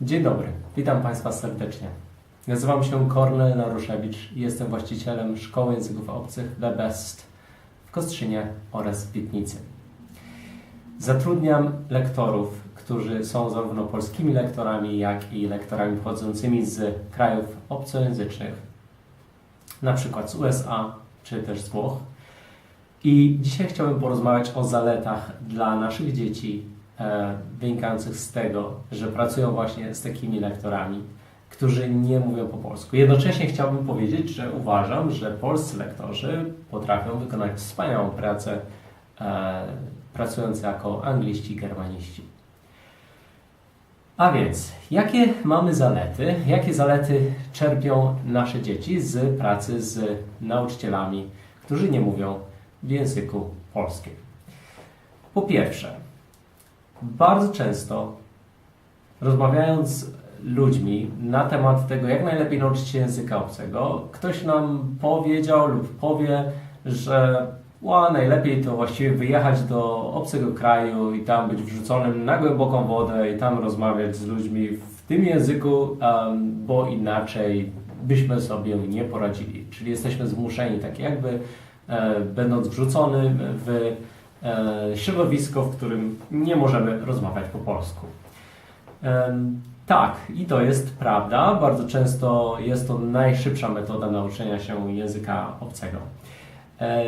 Dzień dobry, witam Państwa serdecznie. Nazywam się Kornel Naruszewicz i jestem właścicielem Szkoły Języków Obcych The Best w Kostrzynie oraz w Pietnicy. Zatrudniam lektorów, którzy są zarówno polskimi lektorami, jak i lektorami pochodzącymi z krajów obcojęzycznych, na przykład z USA czy też z Włoch. I dzisiaj chciałbym porozmawiać o zaletach dla naszych dzieci wynikających z tego, że pracują właśnie z takimi lektorami, którzy nie mówią po polsku. Jednocześnie chciałbym powiedzieć, że uważam, że polscy lektorzy potrafią wykonać wspaniałą pracę e, pracując jako angliści germaniści. A więc, jakie mamy zalety? Jakie zalety czerpią nasze dzieci z pracy z nauczycielami, którzy nie mówią w języku polskim? Po pierwsze, bardzo często rozmawiając z ludźmi na temat tego, jak najlepiej nauczyć się języka obcego, ktoś nam powiedział lub powie, że ła, najlepiej to właściwie wyjechać do obcego kraju i tam być wrzuconym na głęboką wodę i tam rozmawiać z ludźmi w tym języku, bo inaczej byśmy sobie nie poradzili. Czyli jesteśmy zmuszeni tak jakby, e, będąc wrzuconym w środowisko, w którym nie możemy rozmawiać po polsku. Tak, i to jest prawda. Bardzo często jest to najszybsza metoda nauczenia się języka obcego. E,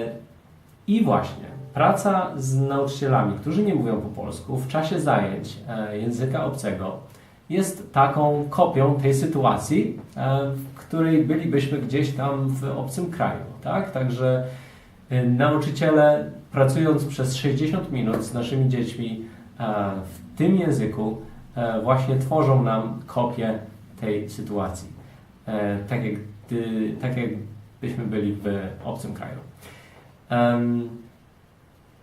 I właśnie, praca z nauczycielami, którzy nie mówią po polsku, w czasie zajęć e, języka obcego jest taką kopią tej sytuacji, e, w której bylibyśmy gdzieś tam w obcym kraju. Tak? Także e, nauczyciele, pracując przez 60 minut z naszymi dziećmi e, w tym języku, e, właśnie tworzą nam kopię tej sytuacji. E, Tak, jak, tak jakbyśmy byli w obcym kraju.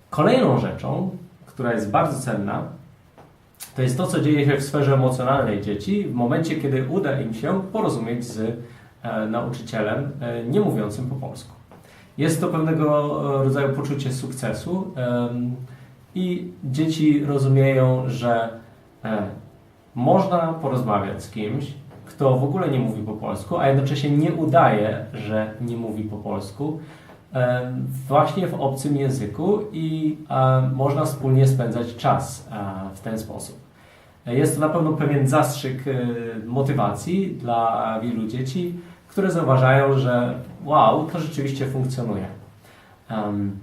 Kolejną rzeczą, która jest bardzo cenna, to jest to, co dzieje się w sferze emocjonalnej dzieci w momencie, kiedy uda im się porozumieć z nauczycielem nie mówiącym po polsku. Jest to pewnego e, rodzaju poczucie sukcesu i dzieci rozumieją, że e, można porozmawiać z kimś, kto w ogóle nie mówi po polsku, a jednocześnie nie udaje, że nie mówi po polsku, właśnie w obcym języku i e, można wspólnie spędzać czas w ten sposób. Jest to na pewno pewien zastrzyk motywacji dla wielu dzieci, które zauważają, że wow, to rzeczywiście funkcjonuje. Em,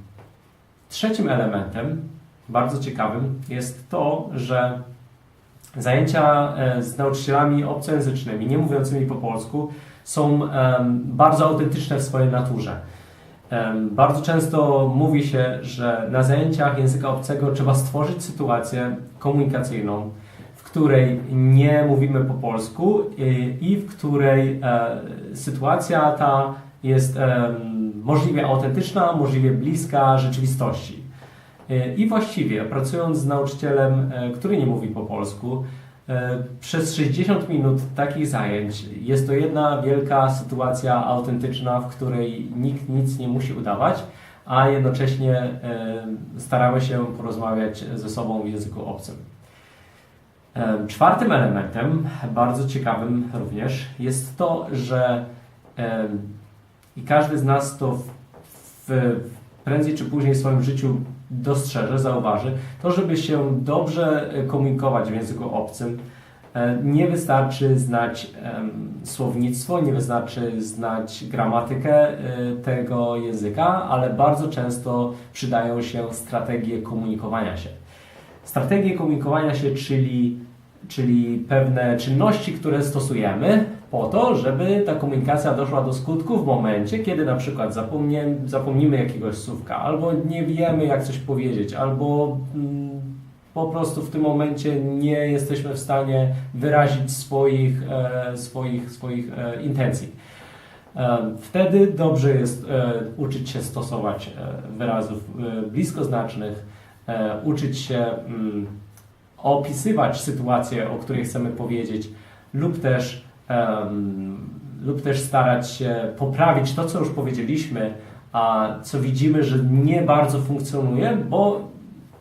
Trzecim elementem, bardzo ciekawym, jest to, że zajęcia e, z nauczycielami obcojęzycznymi, nie mówiącymi po polsku, są bardzo autentyczne w swojej naturze. Bardzo często mówi się, że na zajęciach języka obcego trzeba stworzyć sytuację komunikacyjną, której nie mówimy po polsku i, i w której e, sytuacja ta jest możliwie autentyczna, możliwie bliska rzeczywistości. E, I właściwie pracując z nauczycielem, e, który nie mówi po polsku, e, przez 60 minut takich zajęć jest to jedna wielka sytuacja autentyczna, w której nikt nic nie musi udawać, a jednocześnie e, staramy się porozmawiać ze sobą w języku obcym. Czwartym elementem, bardzo ciekawym również, jest to, że i każdy z nas to w, w, prędzej czy później w swoim życiu dostrzeże, zauważy, to żeby się dobrze e, komunikować w języku obcym, e, nie wystarczy znać słownictwo, nie wystarczy znać gramatykę e, tego języka, ale bardzo często przydają się strategie komunikowania się. Strategie komunikowania się, czyli, czyli pewne czynności, które stosujemy po to, żeby ta komunikacja doszła do skutku w momencie, kiedy na przykład zapomnie, zapomnimy jakiegoś słówka, albo nie wiemy, jak coś powiedzieć, albo mm, po prostu w tym momencie nie jesteśmy w stanie wyrazić swoich, e, swoich, swoich e, intencji. E, Wtedy dobrze jest e, uczyć się stosować e, wyrazów bliskoznacznych, uczyć się mm, opisywać sytuację, o której chcemy powiedzieć, lub też, lub też starać się poprawić to, co już powiedzieliśmy, a co widzimy, że nie bardzo funkcjonuje, bo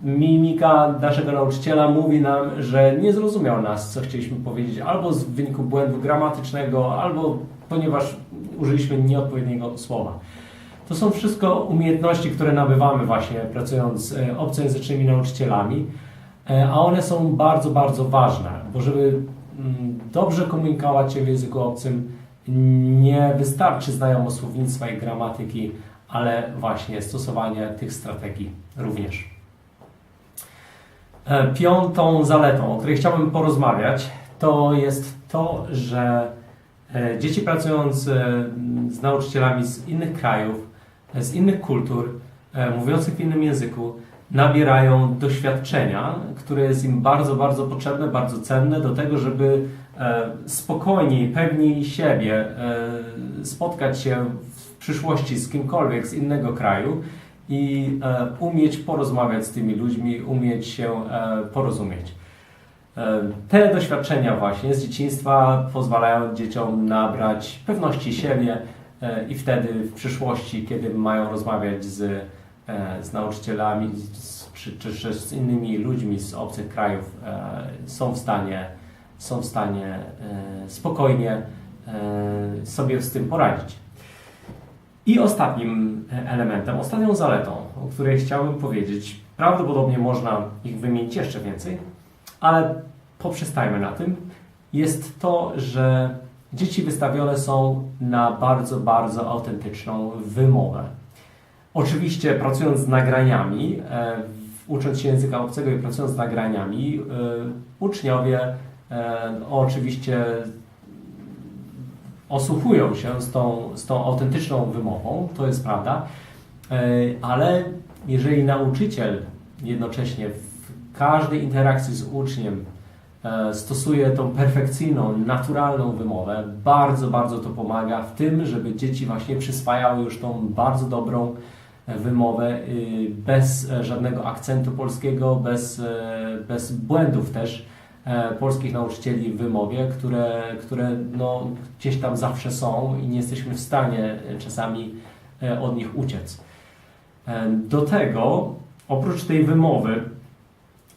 mimika naszego nauczyciela mówi nam, że nie zrozumiał nas, co chcieliśmy powiedzieć, albo z wyniku błędu gramatycznego, albo ponieważ użyliśmy nieodpowiedniego słowa. To są wszystko umiejętności, które nabywamy właśnie pracując z e, obcojęzycznymi nauczycielami, e, a one są bardzo, bardzo ważne, bo żeby mm, dobrze komunikować się w języku obcym, nie wystarczy znajomość słownictwa i gramatyki, ale właśnie stosowanie tych strategii również. E, Piątą zaletą, o której chciałbym porozmawiać, to jest to, że dzieci pracując z nauczycielami z innych krajów, z innych kultur, e, mówiących w innym języku, nabierają doświadczenia, które jest im bardzo, bardzo potrzebne, bardzo cenne do tego, żeby e, spokojniej, pewniej siebie e, spotkać się w przyszłości z kimkolwiek z innego kraju i umieć porozmawiać z tymi ludźmi, umieć się porozumieć. Te doświadczenia właśnie z dzieciństwa pozwalają dzieciom nabrać pewności siebie i wtedy w przyszłości, kiedy mają rozmawiać z, e, z nauczycielami z, czy, czy, z innymi ludźmi z obcych krajów, e, są w stanie, są w stanie e, spokojnie e, sobie z tym poradzić. I ostatnim elementem, ostatnią zaletą, o której chciałbym powiedzieć, prawdopodobnie można ich wymienić jeszcze więcej, ale poprzestajmy na tym, jest to, że dzieci wystawione są na bardzo, bardzo autentyczną wymowę. Oczywiście pracując z nagraniami, e, ucząc się języka obcego i pracując z nagraniami, e, uczniowie e, oczywiście osłuchują się z tą, z tą autentyczną wymową, to jest prawda, ale jeżeli nauczyciel jednocześnie w każdej interakcji z uczniem stosuje tą perfekcyjną, naturalną wymowę, bardzo, bardzo to pomaga w tym, żeby dzieci właśnie przyswajały już tą bardzo dobrą e, wymowę y, bez e, żadnego akcentu polskiego, bez, e, bez błędów też e, polskich nauczycieli w wymowie, które, które no, gdzieś tam zawsze są i nie jesteśmy w stanie e, czasami e, od nich uciec. E, Do tego, oprócz tej wymowy,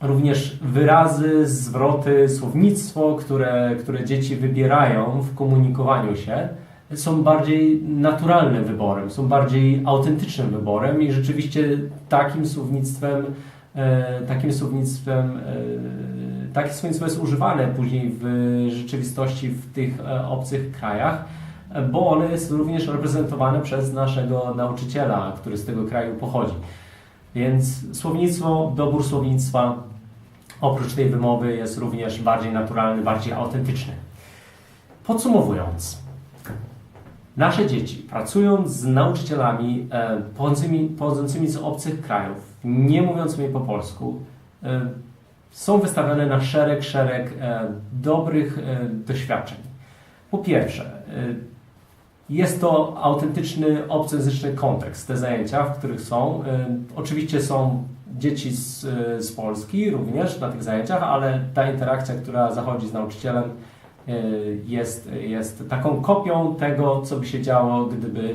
również wyrazy, zwroty, słownictwo, które, które dzieci wybierają w komunikowaniu się, są bardziej naturalnym wyborem, są bardziej autentycznym wyborem i rzeczywiście takim słownictwem, e, takim słownictwem, e, takie słownictwo jest używane później w rzeczywistości w tych e, obcych krajach, bo ono jest również reprezentowane przez naszego nauczyciela, który z tego kraju pochodzi. Więc słownictwo, dobór słownictwa oprócz tej wymowy jest również bardziej naturalny, bardziej autentyczny. Podsumowując, nasze dzieci pracując z nauczycielami e, pochodzącymi, pochodzącymi z obcych krajów, nie mówiącymi po polsku, e, są wystawione na szereg, szereg e, dobrych doświadczeń. Po pierwsze, jest to autentyczny, obcojęzyczny kontekst, te zajęcia, w których są. E, Oczywiście są dzieci z, e, z Polski również na tych zajęciach, ale ta interakcja, która zachodzi z nauczycielem, e, jest, jest taką kopią tego, co by się działo, gdyby,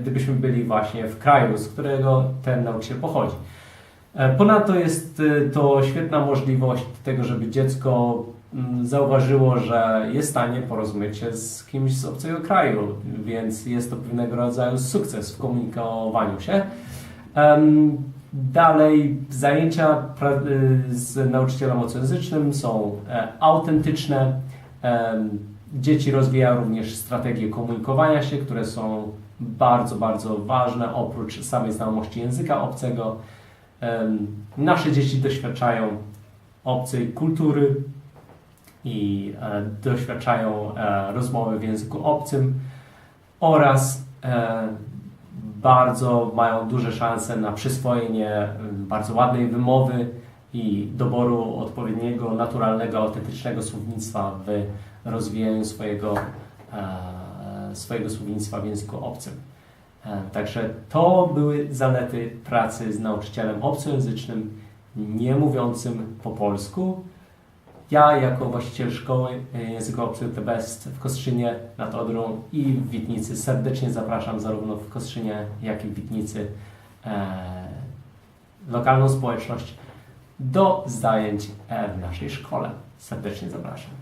gdybyśmy byli właśnie w kraju, z którego ten nauczyciel pochodzi. E, Ponadto jest to świetna możliwość tego, żeby dziecko zauważyło, że jest w stanie porozumieć się z kimś z obcego kraju, więc jest to pewnego rodzaju sukces w komunikowaniu się. Dalej, zajęcia y, z nauczycielem obcojęzycznym są e, autentyczne. Dzieci rozwijają również strategie komunikowania się, które są bardzo, bardzo ważne oprócz samej znajomości języka obcego. Nasze dzieci doświadczają obcej kultury i e, doświadczają e, rozmowy w języku obcym oraz e, bardzo mają duże szanse na przyswojenie bardzo ładnej wymowy i doboru odpowiedniego, naturalnego, autentycznego słownictwa w rozwijaniu swojego, swojego słownictwa w języku obcym. Także to były zalety pracy z nauczycielem obcojęzycznym, nie mówiącym po polsku. Ja, jako właściciel szkoły e, języka obcego The Best w Kostrzynie nad Odrą i w Witnicy serdecznie zapraszam zarówno w Kostrzynie, jak i w Witnicy e, lokalną społeczność, do zajęć e, w naszej szkole. Serdecznie zapraszam.